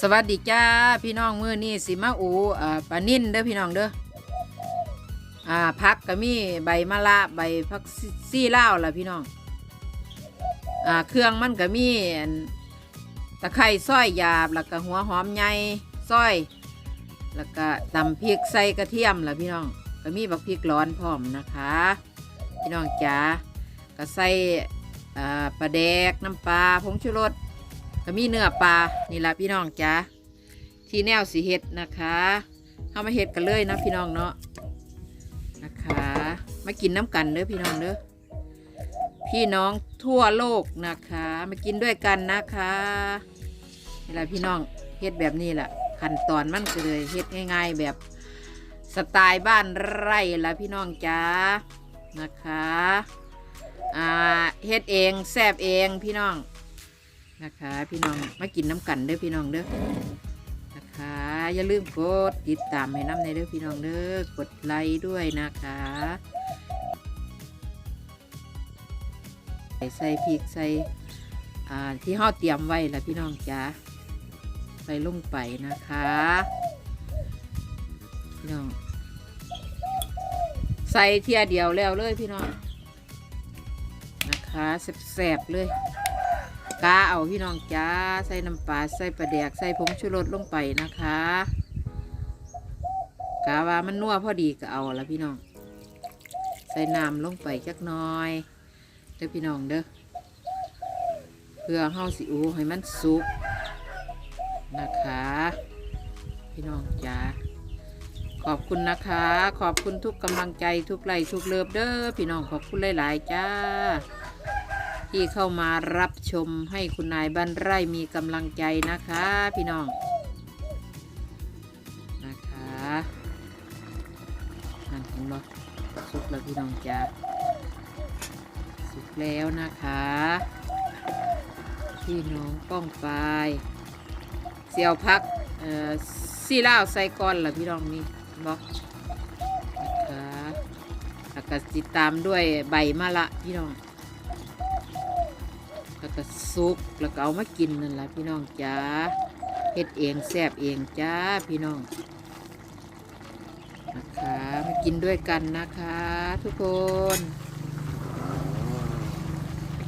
สวัสดีจ้าพี่น้องมือนี่สิมาอูอ่าปลานิ่นเด้อพี่น้องเด้ออ่าพักก็มีใบมะละใบพักซี่เล่าล่ะพี่น้องอ่าเครื่องมันก็มีตะไคร้ซอยหยาบแล้วก็หัวหอมใหญ่ซอย แล้วก็ตำพริกใส่กระเทียมล่ะพี่น้องก็มีบักพริกร้อนพร้อมนะคะ พี่น้องจ๋าก็ใส่อ่าปลาแดกน้ำปลาผงชูรส ก็มีเนื้อปลานี่ละพี่น้องจ้าที่แนวสีเห็ดนะคะเข้ามาเห็ดกันเลยนะพี่น้องเนาะนะคะ มากินน้ำกันเด้อพี่น้องเด้อพี่น้องทั่วโลกนะคะ มากินด้วยกันนะคะนี่ละพี่น้องเฮ็ดแบบนี้แหละขั้นตอนมันก็เลยเฮ็ดง่าย ๆแบบสไตล์บ้านไร่ละพี่น้องจ้านะคะอ่าเฮ็ดเองแซบเองพี่น้อง นะคะ พี่น้องมากินน้ำกันเด้อพี่น้องเด้อนะคะ อย่าลืมกดติดตามให้น้ำในเด้อพี่น้องเด้อกดไลค์ด้วยนะคะใส่ใส่พริกใส่ที่ห่อเตรียมไว้ละพี่น้องจ้าใส่ลงไปนะคะ พี่น้อง ใส่เทียเดียวแล้วเลยพี่น้องนะคะแซ่บๆเลย กาเอาพี่น้องจ้าใส่น้ำปลาใส่ปลาแดกใส่ผงชูรสลงไปนะคะกาว่ามันนัวพอดีก็เอาละพี่น้อง ใส่น้ำลงไปจักน้อยเด้อพี่น้องเด้อเพื่อเฮาสิอูให้มันสุกนะคะ พี่น้องจ้าขอบคุณนะคะ ขอบคุณทุกกำลังใจทุกไลค์ทุกเลิฟเด้อพี่น้องขอบคุณหลาย ๆ จ้า ที่เข้ามารับชมให้คุณนายบ้านไร่มีกำลังใจนะคะ พี่น้องนะคะนั่นเห็นบ่สุกแล้วพี่น้องจ้าสุกแล้วนะคะ พี่น้องป้องปายเสียวพักเอ่อซี่ล่าวใส่ก้อนล่ะพี่น้องนี่บอกนะคะแล้วก็ติดตามด้วยใบมะละพี่น้อง แล้วก็ซุปแล้วก็เอามากินนั่นแหละพี่น้องจ้าเฮ็ดเองแซบเองจ้าพี่น้องนะคะมากินด้วยกันนะคะ ทุกคน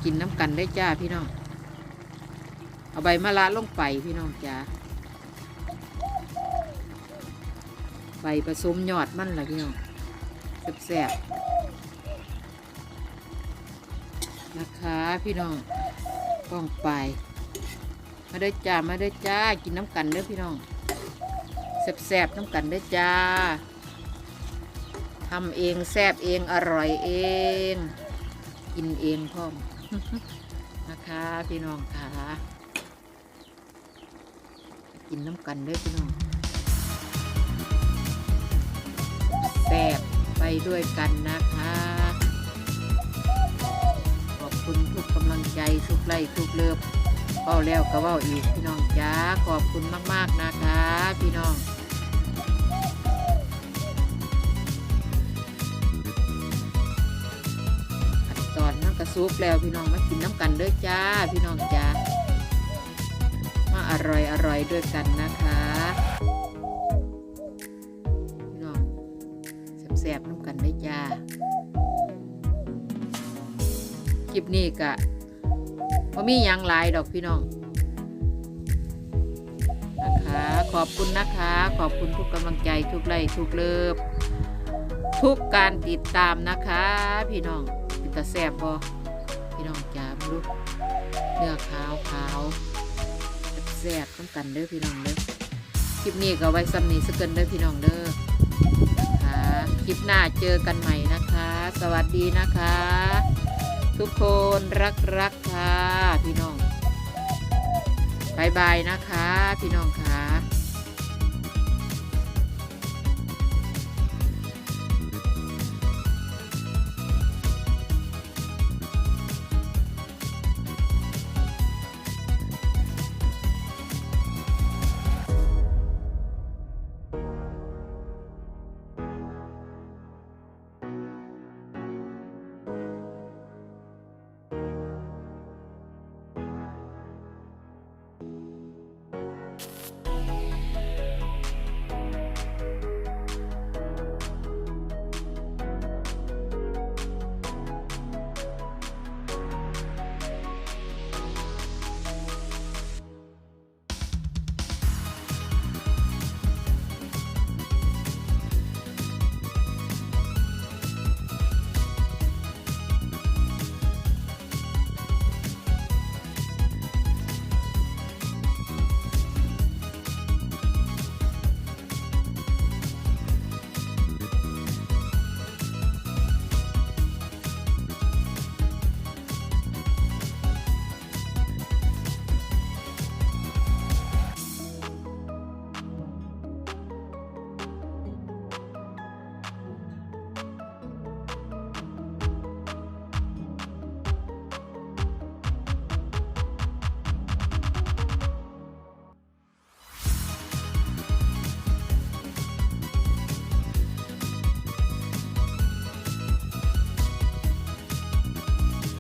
กินน้ำกันได้จ้าพี่น้อง เอาใบมะระลงไปพี่น้องจ้าใบผสมยอดมันล่ะพี่น้องแซ่บๆนะคะพี่น้อง ป้องไป มาได้อจ้า มาได้อจ้า กินน้ำกันเด้อพี่น้องแซ่บๆน้ำกันได้อจ้าทำเองแซ่บเองอร่อยเอง กินเองพ่อมนะคะพี่น้องค่ะกินน้ำกันด้อพี่น้องแซ่บไปด้วยกันนะคะ คุณทุกกำลังใจทุกไลค์ทุกเลิฟเว้าแล้วก็เว้าอีกพี่น้องจ้าขอบคุณมาก ๆนะคะ พี่น้องขั้นตอนมันกระซุปแล้วพี่น้องมากินน้ำกันเด้อจ้า พี่น้องจ้ามาอร่อยอร่อยด้วยกันนะคะพี่น้องแซ่บๆน้ำกันได้จ้า ลิปนี้กะว่ามียังหลายดอกพี่น้องนะคะ ขอบคุณนะคะ ขอบคุณทุกกำลังใจทุกไลค์ทุกเลิฟทุกการติดตามนะคะ พี่น้องเป็นตาแซบบอพี่น้องจ๋าลูกเนื้อขาวขาวแซบต้องกันเด้อพี่น้องเด้อคลิปนี้ก็ไว้ซ้ำนี้สักเกินเด้อพี่น้องเด้อนะคะคลิปหน้าเจอกันใหม่นะคะ สวัสดีนะคะ ทุกคนรักรักค่ะ พี่น้องบายบายนะคะ พี่น้องค่ะ